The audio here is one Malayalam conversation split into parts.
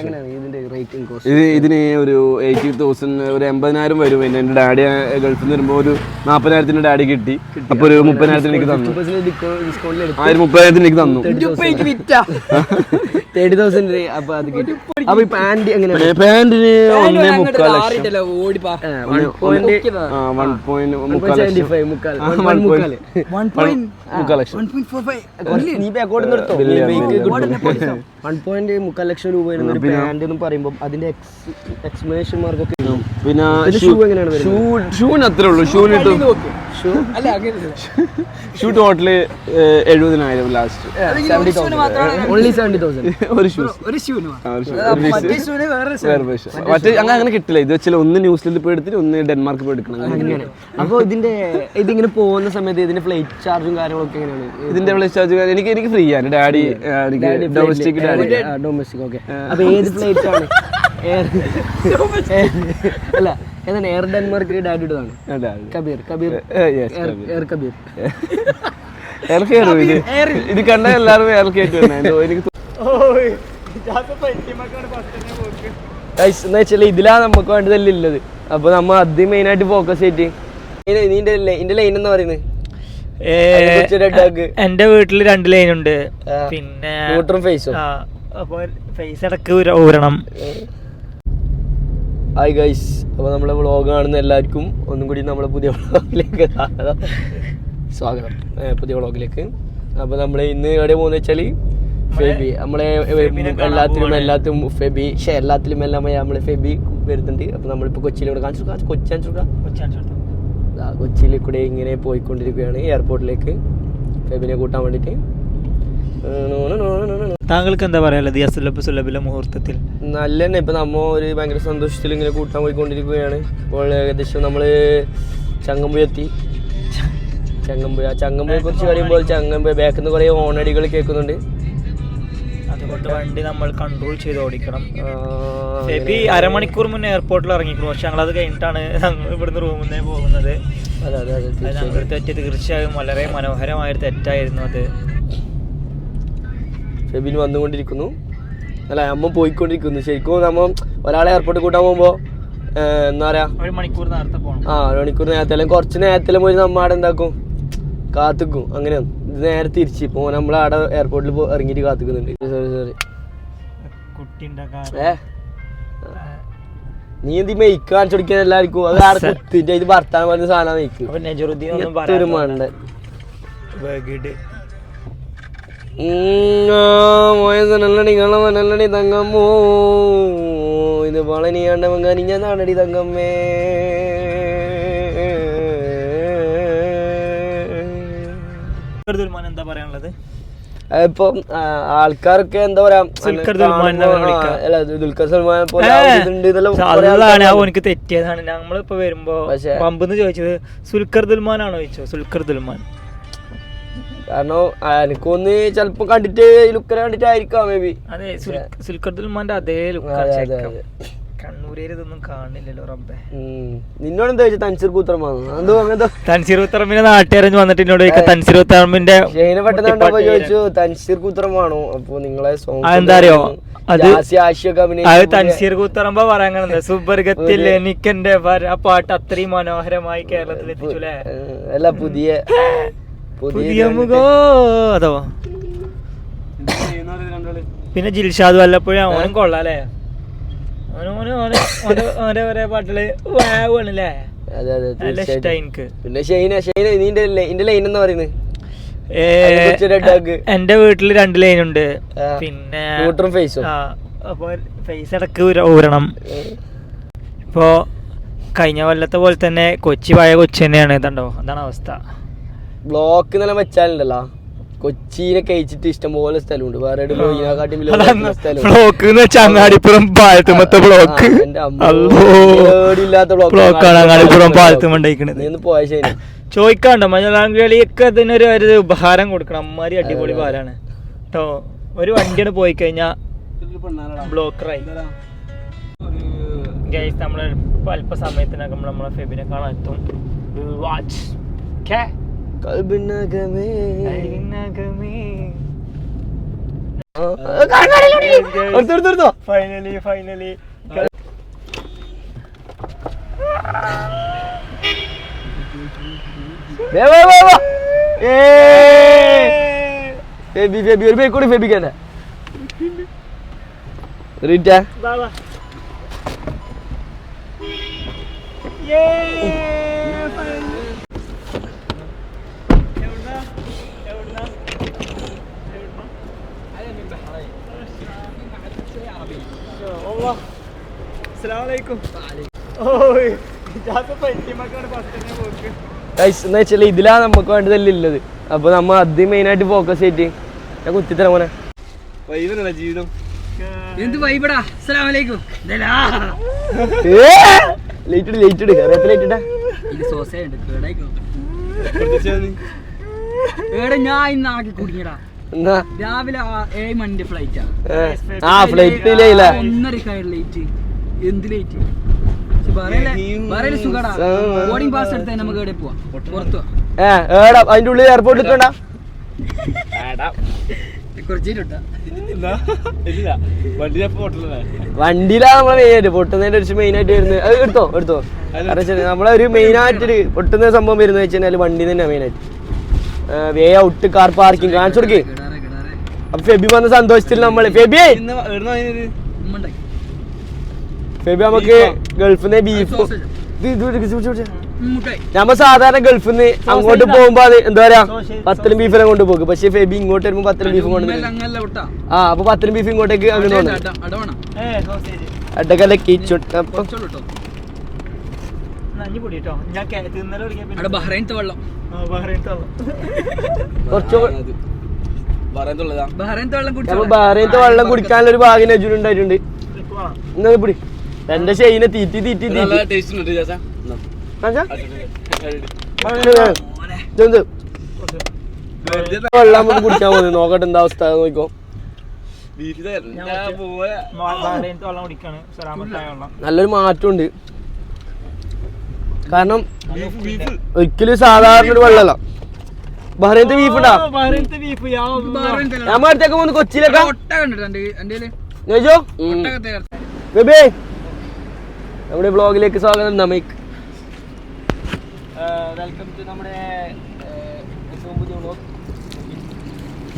എങ്ങനെയാണ് ഇതിന്റെ ഇത് ഇതിന് ഒരു എയ്റ്റി തൗസൻഡ് ഒരു എൺപതിനായിരം വരും. പിന്നെ എന്റെ ഡാഡി ഗൾഫിൽ നിന്ന് വരുമ്പോൾ ഒരു നാൽപ്പതിനായിരത്തിന് ഡാഡി കിട്ടി. അപ്പോൾ ഒരു മുപ്പതിനായിരത്തിന് എനിക്ക് തന്നു. ആ ഒരു മുപ്പതിനായിരത്തിന് എനിക്ക് തന്നു. Thirty thousand. അപ്പൊ അത് കിട്ടി. അപ്പൊ ഈ പാന്റ് എങ്ങനെയാണ് പാന്റിന് ഒന്നേ മുക്കാൽ ലക്ഷം. മുക്കാൽ രൂപ വരുന്ന ഒരു പാന്റ് എന്ന് പറയുമ്പോൾ അതിന്റെ എക്സ്പ്ലനേഷൻ മാർക്കൊക്കെ പിന്നെ ഷൂ എങ്ങനെയാണ് വരുന്നത്? ഷൂ ഷൂവിന് അത്രേ ഉള്ളൂ. ഷൂ അങ്ങനെ ഷൂ. ടോട്ടൽ എഴുപതിനായിരം ലാസ്റ്റ്. ഓൺലി സെവന്റി തൗസൻഡ് ഒരു ഷൂ. ഒരു ഷൂന്. ഷൂന് വേറെ വേറെ പൈസ മറ്റേ അങ്ങനെ അങ്ങനെ കിട്ടില്ല. ഇത് വെച്ചാൽ ഒന്ന് ന്യൂസിലൻഡിൽ പോയി എടുത്തിട്ട് ഒന്ന് ഡെൻമാർക്ക് പോയി എടുക്കണം. അങ്ങനെ. അപ്പോൾ ഇതിന്റെ ഇതിങ്ങനെ പോകുന്ന സമയത്ത് ഇതിന്റെ ഫ്ലൈറ്റ് ചാർജും കാര്യങ്ങളൊക്കെ എങ്ങനെയാണ്? ഇതിന്റെ ഫ്ലൈറ്റ് ചാർജ് എനിക്ക് എനിക്ക് ഫ്രീ ആണ്. Daddy domestic daddy domestic okay അപ്പൊ ഏത് ഫ്ലൈറ്റ് ആണ്? എയർ അല്ല ഏതാണ്? എയർ ഡെൻമാർക്ക് ഡാഡിയുടേതാണ് കബീർ കബീർ. എയർ കബീർ. എയർ കയറും ഇത്. ഇത് കണ്ട എല്ലാവരും എയർ കയറ്റി വന്നെ. എനിക്ക് Guys, എന്ന് വെച്ചാൽ ഇതിലാ നമുക്ക് വേണ്ടതല്ല ഉള്ളത് അപ്പൊ നമ്മ അത് മെയിൻ ആയിട്ട് ഫോക്കസ് ചെയ്തിട്ട് ലൈൻ എന്ന് പറയുന്നത്. എന്റെ വീട്ടിൽ രണ്ട് ലൈൻ ഉണ്ട്. പിന്നെ ഫേസും അപ്പൊ ഫേസ് ഇടയ്ക്ക് ഊര- ഊരണം. ഹായ് ഗൈസ് അപ്പോൾ നമ്മളെ വ്ളോഗ് കാണുന്ന എല്ലാവർക്കും ഒന്നും കൂടി നമ്മളെ പുതിയ വ്ളോഗിലേക്ക് സ്വാഗതം. സ്വാഗതം. പുതിയ വ്ളോഗിലേക്ക്. അപ്പോൾ നമ്മൾ ഇന്ന് എവിടെ പോകുന്ന വെച്ചാൽ ഫെബി നമ്മളെ എല്ലാത്തിലും എല്ലാത്തിലും ഫെബി പക്ഷേ എല്ലാത്തിലും എല്ലാം നമ്മൾ ഫെബി വരുന്നുണ്ട്. അപ്പോൾ നമ്മളിപ്പോൾ കൊച്ചിയിലൂടെ കാണിച്ചു കൊച്ചി കാണിച്ചു കൊച്ചിയിൽ കൂടെ ഇങ്ങനെ പോയിക്കൊണ്ടിരിക്കുകയാണ് എയർപോർട്ടിലേക്ക് ഫെബിനെ കൂട്ടാൻ വേണ്ടിയിട്ട് താങ്കൾക്ക് എന്താ പറയാനുള്ളത് അസുലഭ സുലഭിലെ മുഹൂർത്തത്തിൽ? നല്ല തന്നെ ഇപ്പൊ നമ്മ ഒരു ഭയങ്കര സന്തോഷത്തിൽ ഇങ്ങനെ കൂട്ടാൻ പോയിക്കൊണ്ടിരിക്കുകയാണ്. ഇപ്പോൾ ഏകദേശം നമ്മൾ ചങ്ങമ്പുഴ എത്തി. ചങ്ങമ്പുഴ ചങ്ങമ്പുഴയെ കുറിച്ച് പറയുമ്പോൾ ചങ്ങമ്പുഴ ബാക്കിൽ നിന്ന് കുറെ ഓണടികൾ കേൾക്കുന്നുണ്ട്. അതുകൊണ്ട് വണ്ടി നമ്മൾ കൺട്രോൾ ചെയ്ത് ഓടിക്കണം. ഫെബി അരമണിക്കൂർ മുന്നേ എയർപോർട്ടിൽ ഇറങ്ങിക്കുന്നു പക്ഷെ ഞങ്ങളത് കഴിഞ്ഞിട്ടാണ് ഞങ്ങൾ ഇവിടുന്ന് റൂമിൽ നിന്നേ പോകുന്നത്. അതെ അതെ അതെ അത് ഞങ്ങൾ തെറ്റ് തീർച്ചയായും വളരെ മനോഹരമായൊരു തെറ്റായിരുന്നു അത്. ഫെബിന് വന്നുകൊണ്ടിരിക്കുന്നു. അല്ല അമ്മ പോയിക്കൊണ്ടിരിക്കുന്നു. ശരിക്കും നമ്മൾ ഒരാളെ എയർപോർട്ടിൽ കൂട്ടാൻ പോകുമ്പോ ഏ, എന്താ പറയാ? ഒരു മണിക്കൂർ നേരത്തെ പോകണം ആ ഒരു മണിക്കൂർ നേരത്തെ. അല്ലെങ്കിൽ കുറച്ച് നേരത്തെ പോയി നമ്മ അവിടെ എന്താക്കും? കാത്തുക്കും. അങ്ങനെ ഇത് നേരെ തിരിച്ച്. ഇപ്പൊ നമ്മൾ അവിടെ എയർപോർട്ടിൽ ഇറങ്ങിയിട്ട് കാത്തുക്കുന്നുണ്ട്. സോറി സോറി ഏ? നീ എന്തി മെയ്ക്ക് കാണിച്ചു കൊടുക്കാൻ എല്ലാവർക്കും? അത് ആടെ കുത്തിട്ട് ഇത് ഭർത്താൻ പറഞ്ഞ സാധനം മെയ്ക്ക് ഒരു വേഗിട് നല്ലടി കള്ളവ നല്ലടി തങ്കമ്മോ. ഇത് പളനിയാണ്ടവൻ കരിഞ്ഞ നാടടി തങ്കമ്മേ. ദുൽമാൻ എന്താ പറയാനുള്ളത്? ഇപ്പം ആൾക്കാരൊക്കെ എന്താ പറയാ ദുൽഖർ അല്ല സൽമാനെ പോലെ തെറ്റിയതാണ്. നമ്മളിപ്പോ വരുമ്പോ പമ്പ് പമ്പെന്ന് ചോദിച്ചത് സുൽഖർ ദുൽമാൻ ആണോ ചോദിച്ചോ സുൽഖർ ദുൽമാൻ കാരണം എനിക്കൊന്ന് ചെലപ്പോ കണ്ടിട്ട് ലുക്കനെ കണ്ടിട്ടായിരിക്കാം മേ ബി അതെ സുൽ- അതേ ലുക്ക്. കാണില്ലല്ലോ റബ്ബേ. നിന്നോട് എന്താ ചോദിച്ചാൽ തൻസീർ എന്തോ തൻസീർ ഉത്തറമ്മിനെ നാട്ടുകാരഞ്ഞ് വന്നിട്ട് എന്നോട് തൻസീർ ഉത്തറമ്മിന്റെ ഷെയ്നെ പെട്ടെന്ന് കണ്ടപ്പോ ചോദിച്ചു തൻസീർ അപ്പൊ നിങ്ങളെ അതെന്താ അറിയോ? അത് തൻസീർ കൂത്തറമ്പ പറയാൻ സുബർഗത്തിൽ എനിക്കെന്റെ ആ പാട്ട് അത്രയും മനോഹരമായി കേരളത്തിൽ എത്തിച്ചു അല്ലേ? അല്ല പുതിയ പുതിയ മുഖോ അതോ? പിന്നെ ജിൽഷാദ് വല്ലപ്പോഴും അവനും കൊള്ളാല്ലേ? ഓന് വാണല്ലേ? എനിക്ക്. പിന്നെ ഷെയ്ന ഷെയ്ന നിന്റെ ഇന്റെ ലൈൻ എന്ന് പറയുന്നത്. എന്റെ വീട്ടിൽ രണ്ട് ലൈൻ ഉണ്ട്. പിന്നെ ഫേസും ആ അപ്പൊ ഫേസ് ഇടയ്ക്ക് ഊര- ഊരണം. ഇപ്പോ കഴിഞ്ഞ കൊല്ലത്തെ പോലെ തന്നെ കൊച്ചി പഴയ കൊച്ചി തന്നെയാണ് ഇതുണ്ടോ അതാണ് അവസ്ഥ. ബ്ലോക്ക് നില വെച്ചാലുണ്ടല്ലോ. കൊച്ചിനെ കഴിച്ചിട്ട് ഇഷ്ടംപോലെ സ്ഥലമുണ്ട്. വേറെ ബ്ലോക്ക് അങ്ങാടിപ്പുറം പാലത്തുമത്തെ ബ്ലോക്ക്. ബ്ലോക്കാണ് അങ്ങാടിപ്പുറം പാലത്തും ഉണ്ടായിക്കണത്. പോയ ശരി. ചോദിക്കാണ്ടോ? മഞ്ഞളാങ്കളിയൊക്കെ അതിനൊരു ഒരു ഉപഹാരം കൊടുക്കണം. അമ്മാരി അടിപൊളി പാലാണ്. കേട്ടോ ഒരു വണ്ടിയാണ് പോയി കഴിഞ്ഞാൽ ബ്ലോക്കറായി ഗൈസ് നമ്മൾ അല്പസമയത്തിനകം നമ്മൾ നമ്മളെ ഫെബിനെ കാണാൻ എത്തും. വാച്ച് കൽബിനകമേ. എടുത്തോ ഫൈനലി ഫൈനലി. ഫെബി ഫെബി ഒരു ബേക്ക് കൂടി ഫെബിക്കണ്ട റീറ്റാ ഗൈസ് എന്ന് വെച്ചാൽ ഇതിലാ നമുക്ക് വേണ്ടതല്ല ഉള്ളത് അപ്പൊ നമ്മ അത് മെയിൻ ആയിട്ട് ഫോക്കസ് ചെയ്തിട്ട് ഞാൻ കുത്തിത്തരാം മോനെ. ജീവിതം. എന്ത് വൈബടാ അസ്സലാമലൈക്കും. ലേറ്റ് ലേറ്റ് ലേറ്റ് ഇടാ ഇത് ഉണ്ട്. കേടായിക്കോ. ഞാൻ ഇന്നാക്കി കുടിക്കടാ രാവിലെ ഏഴ് മണിന്റെ ഫ്ലൈറ്റാ ആ. ഫ്ലൈറ്റില്ല ഒന്നരക്കായ ലേറ്റ് എന്ത് ലേറ്റ് ബോർഡിംഗ് പാസ് എടുത്താൽ നമുക്ക് എവിടെ പോവാം? പുറത്തു അതിന്റെ ഉള്ളിൽ എയർപോർട്ട് എത്തണ്ട കുറച്ചിട്ടാ വണ്ടിയിലാ നമ്മളെ മെയിൻ ആയിട്ട്. പൊട്ടുന്നതിന്റെ ഒരു മെയിൻ ആയിട്ട് വരുന്നത്. അത് എടുത്തോ എടുത്തോ. നമ്മളെ ഒരു മെയിൻ ആയിട്ട് പൊട്ടുന്ന സംഭവം വരുന്നത് വെച്ച് കഴിഞ്ഞാൽ വണ്ടി തന്നെ മെയിൻ ആയിട്ട്. വേ ഔട്ട് കാർ പാർക്കിംഗ് കാണിച്ചു കൊടുക്കേ. അപ്പൊ ഫെബി വന്ന സന്തോഷത്തിൽ നമ്മൾ. ഫെബി! ഫെബി നമുക്ക് ഗൾഫിൽ നിന്ന് ബീഫ് നമ്മ സാധാരണ ഗൾഫിൽ നിന്ന് അങ്ങോട്ട് പോകുമ്പോ അത് എന്താ പറയാ? പത്തലും ബീഫിനെ കൊണ്ട് പോകും. പക്ഷെ ഫെബി ഇങ്ങോട്ട് വരുമ്പോ പത്തലും ബീഫ് കൊണ്ട് ആ അപ്പൊ പത്തലും ബീഫ് ഇങ്ങോട്ടേക്ക് അങ്ങനെ അടക്കല്ല അടവണം അടകലക്കി ചുട്ടപ്പം കുറച്ചുള്ളൂ കേട്ടോ നഞ്ഞു പൊടി കേട്ടോ ഞാൻ കേ- തിന്നൽ തുടങ്ങിയ പിന്നെ- വെള്ളം. കുറച്ച് ബഹ്റൈനത്തെ വെള്ളം കുടിക്കാനുള്ള ഒരു ഭാഗ്യം അജുൻ ഉണ്ടായിട്ടുണ്ട്. എന്നാ പിടി. എന്റെ ഷെയിനെ തീറ്റി തീറ്റി നല്ല തീറ്റി? വെള്ളം നമുക്ക് കുടിക്കാൻ പോകുന്നത് നോക്കട്ടെ എന്താ അവസ്ഥ നോക്കോ നല്ലൊരു മാറ്റമുണ്ട്. കാരണം ഒരിക്കലും സാധാരണ ഒരു വെള്ളമല്ല. ബഹ്റൈനത്തെ ബീഫ് ഉണ്ടാ ആ, ബഹ്റൈനത്തെ ബീഫ് യാ അല്ലാ. ബഹ്റൈനത്തെ വെള്ളം. നമ്മൾ അടുത്തേക്ക് പോകുന്നു കൊച്ചിയിലേക്കാ ഒട്ട കണ്ടിട്ട് എന്റെ എന്റെ നോജോ ഒട്ടകത്തെ ബേബേ നമ്മുടെ ബ്ലോഗിലേക്ക് സ്വാഗതം നമിക് വെൽക്കം ടു നമ്മുടെ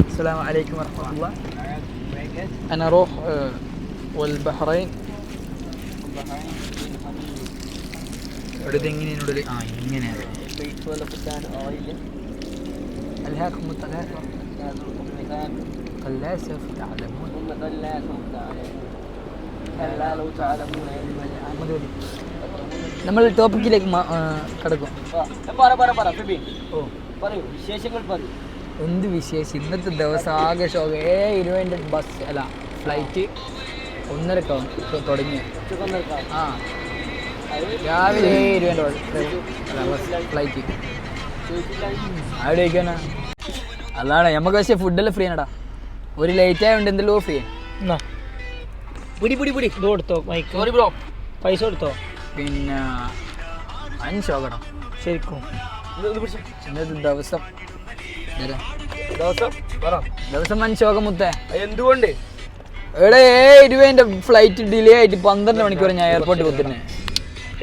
السلام عليكم ورحمة الله أنا أروح آه، والبحرين ഇവിടുത്തെ ആ ഇങ്ങനെ ألهاكم التكاثر كلا سوف تعلمون നമ്മൾ ടോപ്പിക്കിലേക്ക് കിടക്കും വിശേഷങ്ങൾ പറയൂ എന്ത് വിശേഷം ഇന്നത്തെ ദിവസം ആകെ ഷോക്ക് ഏ ഇരുപതിൻ്റെ ബസ് അല്ല ഫ്ലൈറ്റ് ഒന്നരക്കാവും തുടങ്ങി ആ രാവിലെ ഏഴ് ഇരുപതിൻ്റെ ബസ് ഫ്ലൈറ്റ് അവിടെ അതാണ് നമുക്ക് പക്ഷേ ഫുഡെല്ലാം ഫ്രീ ആണടാ. ഒരു ലേറ്റ് ആയതുകൊണ്ട് എന്തെല്ലോ ഫ്രീ പുടി പിടി പിടി. ഇത് കൊടുത്തോ മൈക്ക് സോറി ബ്രോ പൈസ കൊടുത്തോ? പിന്നെ അഞ്ചോക്കണം ശരിക്കും. ദിവസം? ദിവസം? ദിവസം അഞ്ച് മുത്തേ. എന്തുകൊണ്ട്? എവിടെ ഇരുപതിന്റെ ഫ്ലൈറ്റ് ഡിലേ ആയിട്ട് പന്ത്രണ്ട് മണിക്കൂർ ഞാൻ എയർപോർട്ടിൽ കുത്തിരുന്നേ.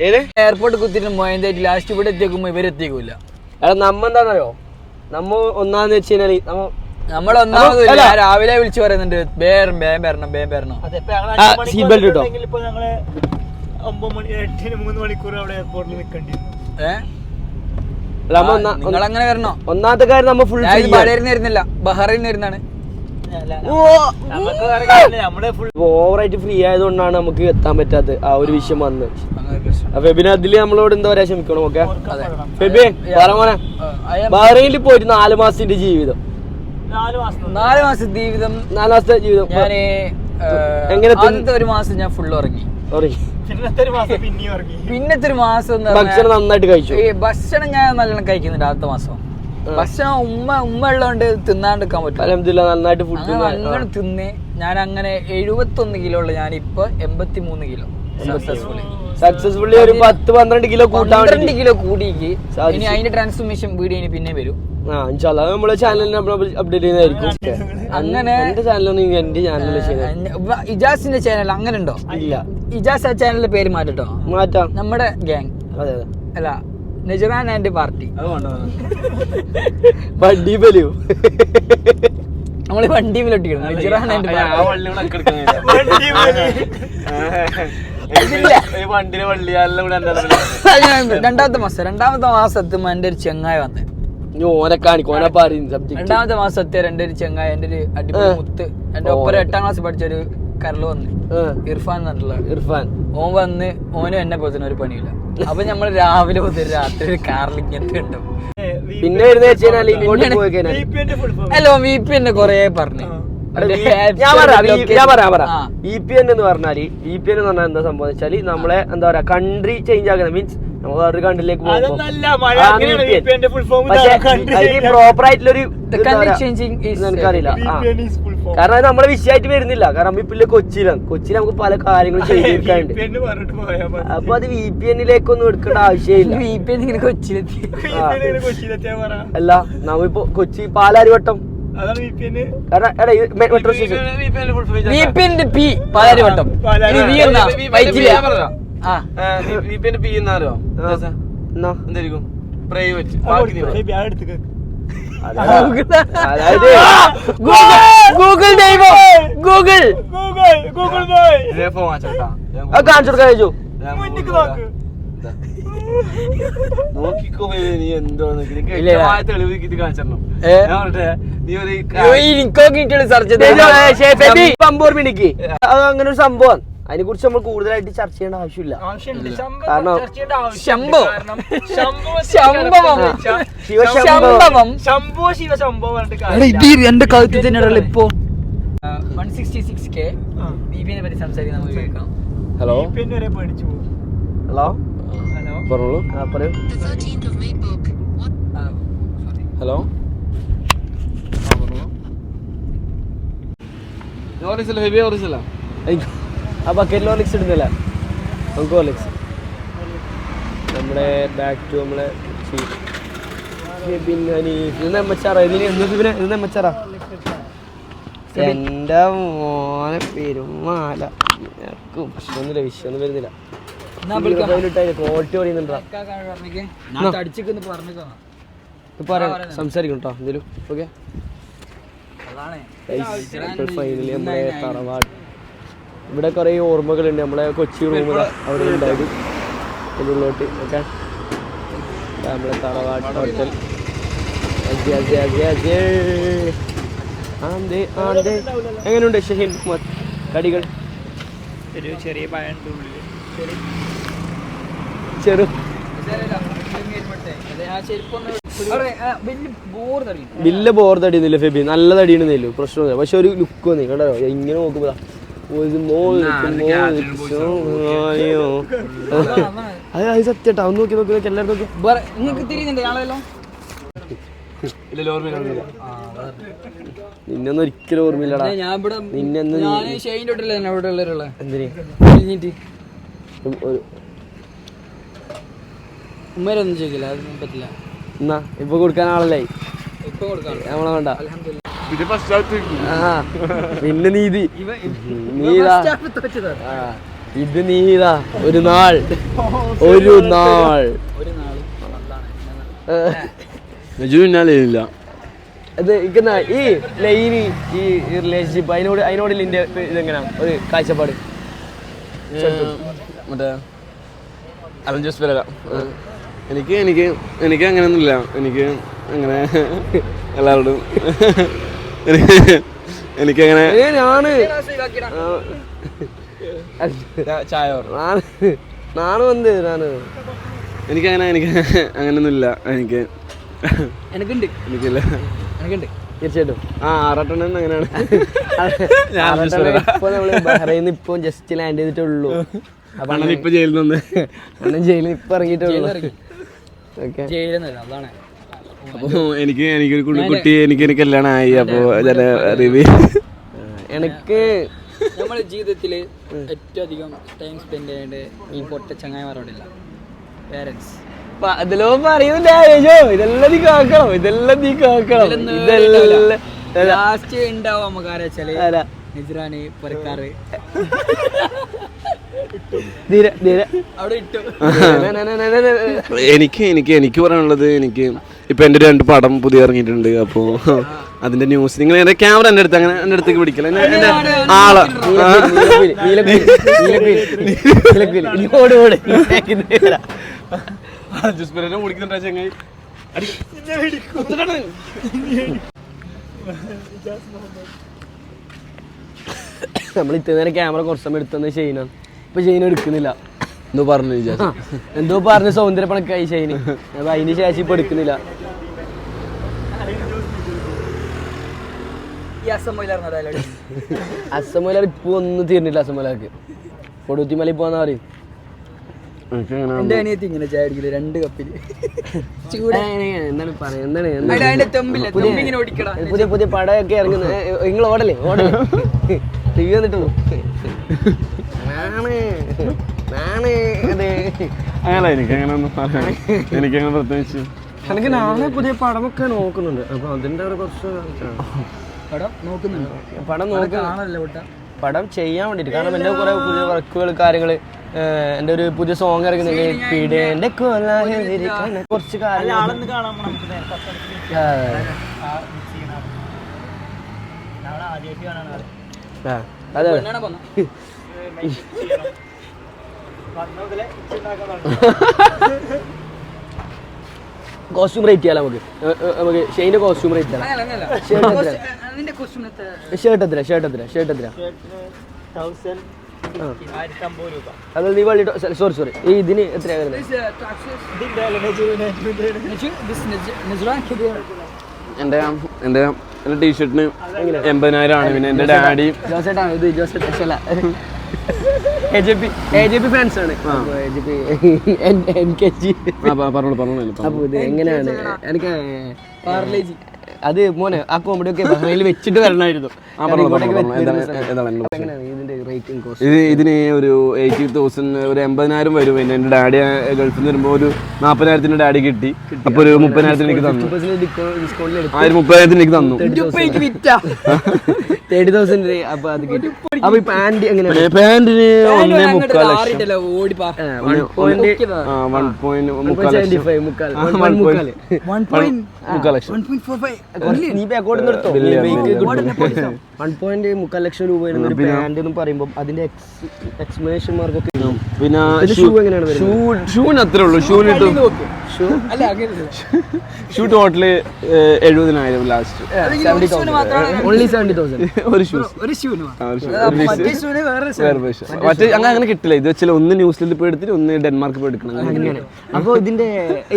ഏത്? എയർപോർട്ടിൽ കുത്തിട്ട് പോയതായിട്ട് ലാസ്റ്റ് ഇവിടെ എത്തിയേക്കുമ്പോ ഇവരെത്തിയേക്കൂല എടാ നമ്മ എന്താണെന്നറിയോ നമ്മ ഒന്നാന്ന് വെച്ച് കഴിഞ്ഞാൽ നമ്മ നമ്മൾ ഒന്നാമത്. ഞാൻ രാവിലെ വിളിച്ചു പറയുന്നുണ്ട് ബേറും ബേം വരണം ബേം വരണം അതിപ്പോ ഞങ്ങൾ ആ, അഞ്ച് seat മണിക്കൂർ belt ഇട്ടോ? ഉണ്ടെങ്കിൽ ഇപ്പൊ ഞങ്ങൾ ഒമ്പത് മണി എട്ടിന് മൂന്ന് മണിക്കൂർ അവിടെ എയർപോർട്ടിൽ നിൽക്കേണ്ടി വരും. ഏ നമ്മ ഒന്നാ- നിങ്ങൾ അങ്ങനെ വരണോ ഒന്നാമത്തെ കാര്യം നമ്മ ഫുൾ ഞാൻ ബഹ്റൈനിൽ ബഹറിൽ ബഹ്റൈനിൽ ഇരുന്നാണ് ഓവറായിട്ട് ഫ്രീ ആയതുകൊണ്ടാണ് നമുക്ക് എത്താൻ പറ്റാത്തത് ആ ഒരു വിഷയം വന്ന്. ഫെബിന് അതിൽ നമ്മളോട് എന്താ പറയാ ക്ഷമിക്കണം ഓക്കെ? ഫെബി പറ മോനെ. ആ, I am- ബഹ്റൈനിൽ പോയിട്ട് നാല് മാസത്തിന്റെ ജീവിതം. നാല് മാസം. ജീവിതം. നാല് മാസത്തെ ജീവിതം. ഞാൻ എങ്ങനെ ഒരു മാസം ഞാൻ ഫുള്ള് ഉറങ്ങി. പിന്നത്തെ ഒരു മാസം പിന്നെയും ഇറങ്ങി പിന്നത്തെ ഒരു മാസം എന്ന് ഭക്ഷണം നന്നായിട്ട് കഴിച്ചു? ഭക്ഷണം ഞാൻ നല്ലോണം കഴിക്കുന്നുണ്ട് അടുത്ത മാസം. ഭക്ഷണം ഉമ്മ ഉമ്മ ഉള്ളതുകൊണ്ട് തിന്നാണ്ടിരിക്കാൻ പറ്റും അലഹമില്ല നന്നായിട്ട് ഫുഡ് അങ്ങനെ തിന്ന് ഞാൻ അങ്ങനെ എഴുപത്തൊന്ന് കിലോ ഉള്ള. ഞാൻ ഇപ്പൊ എൺപത്തി മൂന്ന് കിലോ സക്സസ്ഫുള്ളി സക്സസ്ഫുള്ളി ഒരു പത്ത് പന്ത്രണ്ട് കിലോ കൂട്ടാൻ പന്ത്രണ്ട് കിലോ കൂടിക്ക്. ഇനി അതിന്റെ ട്രാൻസ്ഫോർമേഷൻ വീഡിയോ ഇനി പിന്നെ വരും. നമ്മളെ ചാനലിൽ അപ്ഡേറ്റ് ചെയ്യുന്നതായിരിക്കും. അങ്ങനെ എന്റെ ചാനലൊന്നും എന്റെ ചാനലിൽ ചെയ്യുന്നത്. ഇവ- ഇജാസിന്റെ ചാനൽ അങ്ങനെ ഉണ്ടോ ഇല്ല. ഇജാസ് ആ ചാനലിന്റെ പേര് മാറ്റട്ടോ. മാറ്റാം. നമ്മുടെ ഗ്യാങ് അതെ. അല്ല നജറാൻ ആൻഡ് പാർട്ടി. വണ്ടി ബലിയോ നമ്മൾ വണ്ടി ഒട്ടിക്കണം. നെജറാൻ ആൻഡ് രണ്ടാമത്തെ മാസം രണ്ടാമത്തെ മാസത്ത് എന്റെ ഒരു ചെങ്ങായ വന്നേ. രണ്ടാമത്തെ മാസത്തെ എന്റെ ഒരു ചെങ്ങായ എന്റെ ഒരു അടിപൊളി മുത്ത് എന്റെ ഒപ്പം എട്ടാം ക്ലാസ് പഠിച്ച ഒരു കരൾ വന്ന്. ഇർഫാൻ ഇർഫാൻ. ഓൻ വന്ന് ഓനും എന്നെ പോലെ തന്നെ ഒരു പണിയില്ല. അപ്പൊ നമ്മൾ രാവിലെ മുതൽ രാത്രി ഒരു കാറിൽ ഇങ്ങനത്തെ കിട്ടും പിന്നെ വരുന്ന വെച്ച് കഴിഞ്ഞാൽ ഇങ്ങോട്ട് പോയി കഴിഞ്ഞാൽ ഹലോ വി പി എന്നെ കൊറേ പറഞ്ഞു. ഞാൻ പറയാം ഞാൻ പറയാം പറയാം. ആ. ഇ പി എൻ എന്ന് പറഞ്ഞാൽ ഇ പി എൻ എന്ന് പറഞ്ഞാൽ എന്താ സംഭവം വെച്ചാൽ നമ്മളെ എന്താ പറയാ കൺട്രി ചേഞ്ച് ആക്കുന്ന മീൻസ് നമ്മൾ വേറൊരു കണ്ടിലേക്ക്. പ്രോപ്പർ ആയിട്ടുള്ള ഒരു എനിക്കറിയില്ല. കാരണം അത് നമ്മളെ വിഷയമായിട്ട് വരുന്നില്ല കാരണം ഇപ്പൊ കൊച്ചിയിലാണ് കൊച്ചിയിൽ നമുക്ക് പല കാര്യങ്ങളും ചെയ്തിരിക്കാനുണ്ട്. അപ്പൊ അത് വി പി എന്നിലേക്കൊന്നും എടുക്കേണ്ട ആവശ്യമില്ല വി പി എൻ കൊച്ചിയിലെത്തി. അല്ല നമ്മിപ്പോ Kochi Palarivattom metro station V P എന്റെ പി പാലാരി വൈറ്റില്ല പി എന്നാലോ എന്തായിരിക്കും? Private Google. ദൈവം ഗൂഗിൾ. കാണിച്ചു കൊടുക്കാൻ ഇൻകോഗ്നിറ്റോട് സെർച്ച് പമ്പൂർ മിനിക്ക് അത് അങ്ങനെ ഒരു സംഭവം അതിനെ കുറിച്ച് നമ്മൾ കൂടുതലായിട്ട് ചർച്ച ചെയ്യേണ്ട ആവശ്യമില്ല. കാരണം- എന്റെ കഴുത്തിൽ തന്നെയാണല്ലോ ഇപ്പോ. ഹലോ. ഹലോ? ഹലോ? പറഞ്ഞോളൂ. പറയൂ. The 13th of May book. What hello ഓറിസല്ല heavy ഓറിസല്ല ആ ബക്കറ്റിൽ ഇടുന്നില്ല. നമുക്ക് ഓലിക്സ് നമ്മുടെ ബാക്ക് ടു നമ്മളെ. പിന്നെ നെമ്മച്ചാറ. ഇതിന് എന്റെ മോനെ പെരുമാല. പ്രശ്നമൊന്നുമില്ല വിഷയമൊന്നും വരുന്നില്ല. ക്വാളിറ്റി പറയുന്നുണ്ടോ സംസാരിക്കും കേട്ടോ എന്തേലും. ഓക്കെ ഫൈനലി നമ്മളെ തറവാട് ഇവിടെ കുറേ ഓർമ്മകളുണ്ട്. നമ്മളെ കൊച്ചി റൂമിൽ അവിടെ ഉണ്ടായത്. ഉള്ളിലോട്ട് ഓക്കെ. നമ്മളെ തറവാട്ട് ഹോട്ടൽ എങ്ങനെയുണ്ട് ഷഹീൻ കുമാർ കടികൾ? ഒരു ചെറിയ ചെറു. വലിയ ബോർ തടയും വലിയ ബോർ തടിയുന്നില്ല ഫെബി. നല്ല തടിയുന്നില്ല പ്രശ്നമൊന്നുമില്ല. പക്ഷെ ഒരു ലുക്ക് വന്നി. കേട്ടോ ഇങ്ങനെ നോക്കുമ്പോ ദാ, ഒരു. അയ്യോ. അത് അത് സത്യട്ടാ. ഒന്ന് നോക്കി. നോക്കി നോക്കി എല്ലാവരും നോക്കി നിങ്ങൾക്ക് തിരിയുന്നുണ്ട് ആളെല്ലാം? നിന്നൊന്നും ഒരിക്കലും ഓർമ്മയില്ലടാ. ഞാൻ ഇവിടെ നിന്നെ ഷെയിന്റെ ഉള്ളവരുള്ള. എന്തിന്? കഴിഞ്ഞിട്ട്. ഉമ്മരൊന്നും ചോദിക്കില്ല അതൊന്നും പറ്റില്ല. എന്നാ ഇപ്പൊ കൊടുക്കാൻ ആളല്ലേ? ഇപ്പൊ കൊടുക്കാം. നമ്മളെ വേണ്ട. പിന്നെ പശ്ചാത്തലം പിന്നെ നീതി നീതാ ഇത്. നീതാ ഒരു നാൾ. ഒരു നാൾ. ഇല്ല. അത് ഇക്കുന്ന ഈ ലൈന് ഈ റിലേഷൻഷിപ്പ് അതിനോട് അതിനോട് ഇതിന്റെ ഇതെങ്ങനെയാ ഒരു കാഴ്ചപ്പാട്. മറ്റേ അലൻ ജോസ് എനിക്ക് എനിക്ക് എനിക്ക് അങ്ങനെയൊന്നുമില്ല എനിക്ക് അങ്ങനെ എല്ലാവരോടും എനിക്കങ്ങനെ ഞാൻ ചായ നാണ് വന്ന് നാണ് എനിക്കങ്ങനെ എനിക്ക് അങ്ങനെയൊന്നുമില്ല എനിക്ക് എനിക്കുണ്ട്. എനിക്കില്ല. എനിക്കുണ്ട്. തീർച്ചയായിട്ടും. ആ ആറാട്ടെണ്ണൻ അങ്ങനെയാണ്. ആറട്ടെണ്ണം ഇപ്പൊ നമ്മൾ ബഹ്റൈനിന്ന് ഇപ്പൊ ജസ്റ്റ് ലാൻഡ് ചെയ്തിട്ടുള്ളൂ. അപ്പൊ ഇപ്പൊ ജയിലിൽ നിന്ന്. ജയിലിൽ ഇപ്പൊ ഇറങ്ങിയിട്ടുള്ളൂ. ഓക്കെ ജയിലെന്നല്ല അതാണ്. അപ്പോൾ എനിക്ക് എനിക്കൊരു കുട്ടി- കുട്ടി എനിക്ക് എനിക്ക് കല്യാണം ആയി അപ്പോ ഞാൻ റിവ്യൂ എനിക്ക് നമ്മുടെ ജീവിതത്തിൽ ഏറ്റവും അധികം ടൈം സ്പെൻഡ് ചെയ്യേണ്ട ഈ പൊട്ട ചങ്ങായിമാരോടില്ല. പേരൻസ് അതിലോ പറയൂല ഇതെല്ലാം നീ കാക്കണം ഇതെല്ലാം നീ കാക്കണം ഇതെല്ലാം ലാസ്റ്റ് ഉണ്ടാവും നമുക്ക് ആരാ വെച്ചാൽ പൊരക്കാറ്. ഇട്ടു. എനിക്ക് എനിക്ക് എനിക്ക് പറയാനുള്ളത് എനിക്ക് ഇപ്പൊ എന്റെ രണ്ട് പടം പുതിയ ഇറങ്ങിയിട്ടുണ്ട് അപ്പോ അതിന്റെ ന്യൂസ് നിങ്ങൾ എന്റെ ക്യാമറ എന്റെ അടുത്ത് അങ്ങനെ എന്റെ അടുത്തേക്ക് പിടിക്കല ആൾ എന്റെ ആളെ. നമ്മൾ ഇത്ര നേരം ക്യാമറ കുറച്ച് സമയം എടുത്തെന്ന് ഷെയ്ന ഇപ്പൊ ഷെയ്ന എടുക്കുന്നില്ല. എന്തോ പറഞ്ഞു വിചാരിച്ചു. എന്തോ പറഞ്ഞ സൗന്ദര്യപ്പണക്കായി ഷെയ്ന് അപ്പൊ അതിന് ശേഷം ഇപ്പൊ എടുക്കുന്നില്ല. ഈ അസംബോയിലായിരുന്നു ഡയലോഗ് അസമല ഇപ്പൊ ഒന്നും തീർന്നില്ല അസമലക്ക് കൊടുത്തിമലയിൽ പോവാന്ന് പറയും. എന്റെ അനിയത്തി ഇങ്ങനെ ചായ അടിക്കില്ല രണ്ട് കപ്പിൽ. എന്താണ് പറയാ എന്താണ് എന്താണ്? പുതിയ-. പുതിയ പടയൊക്കെ പടമൊക്കെ ഇറങ്ങുന്നത് നിങ്ങൾ ഓടല്ലേ? ഓടല്ലേ? ടി വി വന്നിട്ടുള്ളൂ നാണ് നാണ് അതെ അങ്ങനെ എനിക്ക് അങ്ങനെ ഒന്നും പറയാൻ എനിക്കങ്ങനെ പ്രത്യേകിച്ച് എനിക്ക് നാളെ പുതിയ പടമൊക്കെ നോക്കുന്നുണ്ട്. അപ്പൊ അതിന്റെ ഒരു കുറച്ച് പടം നോക്കുന്നുണ്ട്? പടം നോക്ക പടം ചെയ്യാൻ വേണ്ടിട്ട്. കാരണം എന്റെ കുറെ പുതിയ വർക്കുകൾ കാര്യങ്ങൾ എന്റെ ഒരു പുതിയ സോങ് ഇറങ്ങുന്നുണ്ട്. കോലാഹലരി കുറച്ച്. ആ, അതെ. കോസ്റ്റ്യൂം റേറ്റ് ചെയ്യാം നമുക്ക്? നമുക്ക് ഷെയിന്റെ കോസ്റ്റ്യൂം റേറ്റ് ചെയ്യാം ഷർട്ട് എത്ര? ഷർട്ട് എത്ര? ഷർട്ട് എത്ര ഷർട്ട് എത്ര ഷർട്ടിന് 1000 ആ. ആയിരത്തി അമ്പത് രൂപ. അത് നീ വള്ളി സോറി സോറി ഈ ഇതിന് എത്രയാണ് വരുന്നത്? എന്റെ എന്റെ എന്റെ ടീഷർട്ടിന് എൺപതിനായിരം ആണ്. പിന്നെ എന്റെ ഡാഡി. ജോസേട്ടാ ഇത് ജോസേട്ട. ഫാൻസ് ആണ്. എങ്ങനെയാണ്? എനിക്ക് പാർലേജി അത് മോനെ ആ കോമഡി ഒക്കെ ബഹ്റൈനിൽ വെച്ചിട്ട് വരണമായിരുന്നു ഇത് ഇതിന് ഒരു എയ്റ്റി തൗസൻഡ് ഒരു എൺപതിനായിരം വരും. പിന്നെ എന്റെ ഡാഡി ഗൾഫിൽ നിന്ന് വരുമ്പോൾ ഒരു നാൽപ്പതിനായിരത്തിന് ഡാഡി കിട്ടി. അപ്പൊ ഒരു മുപ്പതിനായിരത്തിന് എനിക്ക് തന്നു. ഡിസ്കൗണ്ടിൽ എടുത്തു. ആ ഒരു മുപ്പതിനായിരത്തിന് എനിക്ക് തന്നു. തേർട്ടി തൗസൻഡ് അപ്പൊ അത് കിട്ടി. അപ്പൊ ഈ പാന്റ് എങ്ങനെയാണ്? പാന്റിന് ഒന്നേ മുക്കാൽ ലക്ഷം. വൺ പോയിന്റ് മുക്കാൽ ലക്ഷം. വൺ പോയിന്റ് മുക്കാൽ. ലക്ഷം. വൺ പോയിന്റ് നീ ബാക്കോട്ട് നിർത്തോ വലിയ വൺ പോയിന്റ് മുക്കാൽ ലക്ഷം രൂപയാണ് ഒരു പാന്റ് എന്ന് പറയുമ്പോൾ അതിന്റെ എക്സ്പ്ലനേഷൻ മാർക്കൊക്കെ പിന്നെ ഷൂ എങ്ങനെയാണ് ഷൂ ഷൂവിന് അത്രേ ഉള്ളൂ. അങ്ങനെ ഷൂ ടോട്ടൽ എഴുപതിനായിരം ലാസ്റ്റ് ഓൺലി സെവന്റി തൗസൻഡ് ഒരു ഷൂ ഒരു ഷൂന് മറ്റേ അങ്ങനെ അങ്ങനെ കിട്ടില്ല. ഇത് വെച്ചാൽ ഒന്ന് ന്യൂസിലൻഡിൽ പോയി എടുത്തിട്ട് ഒന്ന് ഡെൻമാർക്ക് പോയി എടുക്കണം. അങ്ങനെയാണ് അപ്പൊ ഇതിന്റെ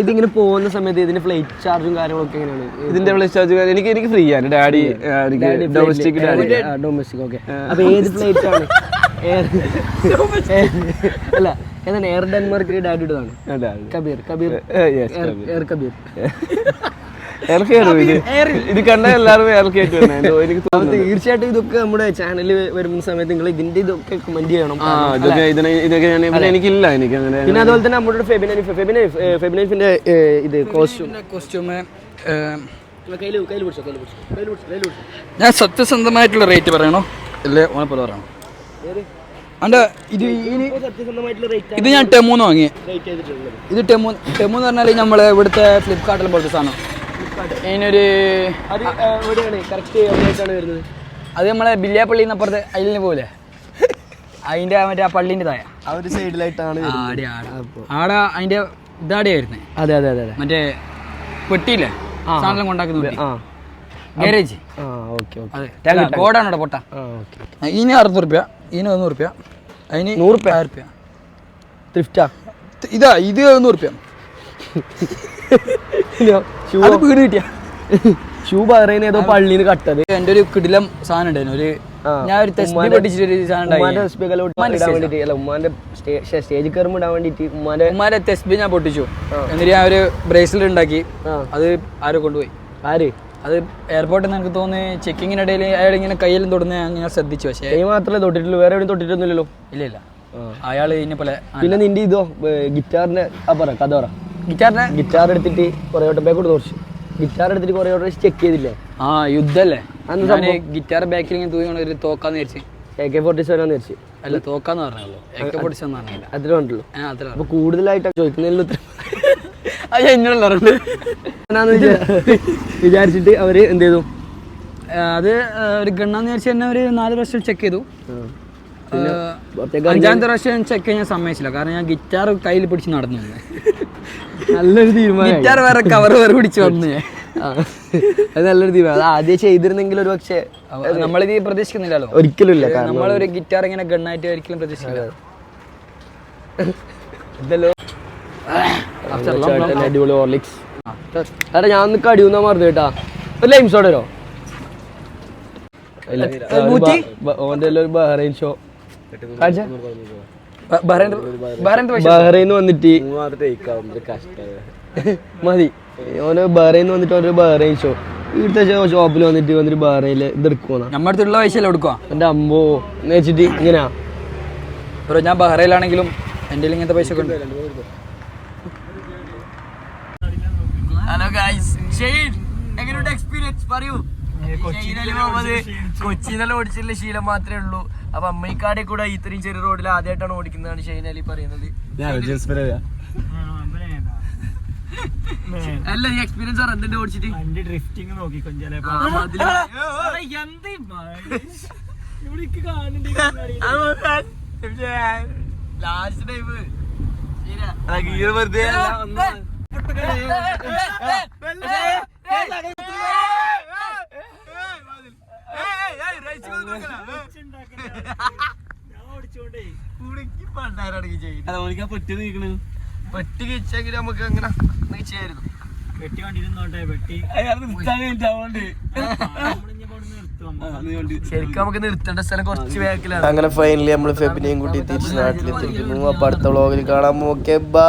ഇതിങ്ങനെ പോകുന്ന സമയത്ത് ഇതിന്റെ ഫ്ലൈറ്റ് ചാർജും കാര്യങ്ങളൊക്കെ എങ്ങനെയാണ്? ഇതിന്റെ ഫ്ലൈറ്റ് ചാർജ് എനിക്ക് എനിക്ക് ഫ്രീ ആണ്. ഡാഡി എനിക്ക് ഡൊമസ്റ്റിക് ഡാഡി ഡൊമസ്റ്റിക് ഓക്കെ അപ്പൊ ഏത് ഫ്ലൈറ്റ് ആണ്? അല്ല എന്താണ് എയർ ഡെൻമാർക്ക് ഡാഡി ഇട്ടതാണ് കബീർ കബീർ. എയർ കബീർ. ഇത്? കണ്ട എല്ലാവരും തീർച്ചയായിട്ടും ഇതൊക്കെ നമ്മുടെ ചാനലിൽ വരുന്ന സമയത്ത് നിങ്ങൾ ഇതിന്റെ ഇതൊക്കെ കമന്റ് ചെയ്യണം. ഇതൊക്കെ ഞാൻ എനിക്കില്ല എനിക്ക് അങ്ങനെ പിന്നെ അതുപോലെ തന്നെ നമ്മുടെ ഫെബിനൈഫ് ഫെബിനൈഫ് ഫെബിനൈഫിന്റെ ഇത് കോസ്റ്റ്യൂം കോസ്റ്റ്യൂം ഞാൻ സത്യസന്ധമായിട്ടുള്ള റേറ്റ് പറയണോ? അല്ലേ ഓനെ പോലെ പറയണോ? അണ്ട ഇത് ഇത് ഞാൻ ടെമൂന്ന് വാങ്ങി. ഇത് ടെമൂന്ന് ടെമൂന്ന് പറഞ്ഞാൽ നമ്മളെ ഇവിടുത്തെ ഫ്ലിപ്കാർട്ടിൽ പോലത്തെ സാധനം. അതിനൊരു അത് എവിടെയാണ് കറക്റ്റ് എവിടെയായിട്ടാണ് വരുന്നത്. അത് നമ്മളെ ബില്ലിയാപ്പള്ളി എന്നപ്പുറത്ത് അതിലിന് പോലെ അതിന്റെ മറ്റേ ആ പള്ളിന്റെ തായ ആ ഒരു സൈഡിലായിട്ടാണ് ആടെ ആടെ. ആടെ അതിന്റെ ഇതാടെ വരുന്നത് അതെ അതെ അതെ മറ്റേ പെട്ടിയില്ലേ? സാധനം കൊണ്ടാക്കുന്ന പെട്ടി. ആ. ഗാരേജ്. അവിടെ പൊട്ട. ഇനി അറുപത് അറുന്നൂറ് റുപ്യ. ഇനി ഒന്ന് റുപ്യ. അതിന് നൂറ് റുപ്യ? ആയിരം റുപ്യ. ത്രിഫ്റ്റാ ഇതാ ഇത് ഒന്ന് റുപ്യ. അത് വീട് കിട്ടിയ. ഷൂ പറയുന്ന ഏതോ പള്ളിന്ന് കട്ടത്. എന്റെ ഒരു കിടിലം സാധനം ഉണ്ടായിരുന്നു. ഒരു ഞാൻ ഒരു സ്റ്റേജ് കയറുമ്പോൾ ഇടാൻ വേണ്ടിട്ട് ഉമ്മാന്റെ തെസ്ബി ഞാൻ പൊട്ടിച്ചു. എന്നിട്ട് ഞാൻ ഒരു ബ്രേസ്ലെറ്റ് ഉണ്ടാക്കി. അത് ആരോ കൊണ്ടുപോയി. ആര്? അത് എയർപോർട്ടിൽ നിന്ന് എനിക്ക് തോന്നുന്നു ചെക്കിങ്ങിനിടയിൽ അയാൾ ഇങ്ങനെ കയ്യിലും തൊടുന്ന ഞാൻ ശ്രദ്ധിച്ചു. പക്ഷേ കൈ മാത്രമേ തൊട്ടിട്ടുള്ളൂ വേറെ എവിടെയും തൊട്ടിട്ടൊന്നുമില്ലല്ലോ. ഇല്ല ഇല്ല. അയാൾ ഇതിനെ പോലെ പിന്നെ നിന്റെ ഇതോ ഗിറ്റാറിന്റെ അപ്പറ പറ കഥ പറ. ഗിറ്റാറിന്റെ ഗിറ്റാർ എടുത്തിട്ട് കുറേ വട്ടം ബാക്ക് കൊടുത്ത് കുറച്ച് ഗിറ്റാർ എടുത്തിട്ട് കുറേ വട്ടം ചെക്ക് ചെയ്തില്ലേ? ആ യുദ്ധല്ലേ? ഞാൻ ഗിറ്റാർ ബാക്കിൽ ഇങ്ങനെ തൂങ്ങി ഒരു തോക്കാന്ന് വിചാരിച്ചു. എ കെ ഫോർട്ടി സെവൻ ആണെന്ന് വെച്ച് അല്ല തോക്കാന്ന് പറഞ്ഞല്ലോ. എക്കെ പൊടിച്ചെന്ന് പറഞ്ഞില്ല അതിൽ കണ്ടല്ലോ അപ്പൊ കൂടുതലായിട്ട് ചോദിക്കുന്നതിൽ ഉത്തരം? അത് എന്നോട് പറഞ്ഞു വിചാരിച്ചിട്ട് അവർ എന്ത് ചെയ്തു? അത് ഒരു ഗണ്ണാന്ന് വിചാരിച്ചു തന്നെ ഒരു നാല് പ്രാവശ്യം ചെക്ക് ചെയ്തു. അഞ്ചാമത്തെ പ്രാവശ്യം ചെക്ക് ചെയ്യാൻ സമ്മതിച്ചില്ല. കാരണം ഞാൻ ഗിറ്റാർ കയ്യിൽ പിടിച്ച് നടന്നു. നല്ലൊരു തീരുമാനം ഗിറ്റാർ വേറെ കവർ വേറെ പിടിച്ച് വന്നു. ഞാൻ. അത് നല്ലൊരു തീരുമാനം. അത് ആദ്യം ചെയ്തിരുന്നെങ്കിൽ ഒരു പക്ഷേ നമ്മളിത് പ്രതീക്ഷിക്കുന്നില്ലല്ലോ. ഒരിക്കലും ഇല്ല. നമ്മളൊരു ഗിറ്റാർ ഇങ്ങനെ ഗണ്ണായിട്ട് ഒരിക്കലും പ്രതീക്ഷിക്കില്ല ഇതല്ലോ. അടിപൊളി ഓർലിക്സ് അതെ ഞാൻ ഒന്ന് കടിയൂന്നാ മറന്നു കേട്ടാ. ഒരു ലൈം ബ- ഓന്റെ ഒരു ബഹ്റൈൻ ഷോ കാഴ്ച? ബ- ബഹ്റൈൻ ബഹ്റൈന്റെ വന്നിട്ട് മൂന്നാമത്തെ ടേക്ക് ആവുമ്പോൾ കഷ്ടം മതി. ഓന് ബഹ്റൈൻ വന്നിട്ട് ഓരോ ബഹ്റൈൻ ഷോ ഇവിടുത്തെ ഷോപ്പിൽ വന്നിട്ട് വന്നിട്ട് ബഹ്റൈനിൽ ഇത് എടുക്കുവാ നമ്മുടെ അടുത്തുള്ള പൈസ അല്ലേ കൊടുക്കുക എന്റെ അമ്പോ എന്ന് വെച്ചിട്ട് ഇങ്ങനെയാ ബ്രോ ഞാൻ ബഹ്റൈലാണെങ്കിലും എന്റെ ഇങ്ങനത്തെ പൈസ ഒക്കെ ഉണ്ട്. ഹലോ ഗൈസ് ഷെയ്ൻ എങ്ങനെയുണ്ട് എക്സ്പീരിയൻസ് പറയൂ. കൊച്ചിയിലെല്ലാം ഓടിച്ചില്ല ശീലം മാത്രമേ ഉള്ളൂ. അപ്പൊ അമ്മയിക്കാടെ കൂടെ ഇത്രയും ചെറിയ റോഡിൽ ആദ്യമായിട്ടാണ് ഓടിക്കുന്നതാണ് ഷെയ്ൻ അലി പറയുന്നത് അല്ല നീ എക്സ്പീരിയൻസ് പറ എന്തിന്റെ ഓടിച്ചിട്ട് വണ്ടി ഡ്രിഫ്റ്റിംഗ് നോക്കിക്കോ ചിലപ്പോ ലാസ്റ്റ് ടൈം വെറുതെ പെട്ടി നീക്കണ്. പെട്ടി കിച്ചെങ്കിൽ നമുക്ക് അങ്ങനെ ചെയ്യായിരുന്നു വെട്ടി വേണ്ടിട്ടാവുണ്ട് ശരിക്കും നമുക്ക് നിർത്തേണ്ട സ്ഥലം കുറച്ച് ബാക്കിലാണ് അങ്ങനെ ഫൈനലി നമ്മൾ ഫെബിനെയും കൂട്ടി തിരിച്ച് നാട്ടിലെത്തിയിരിക്കുന്നു അപ്പൊ അടുത്ത വ്ളോഗിൽ കാണാം. Okay bye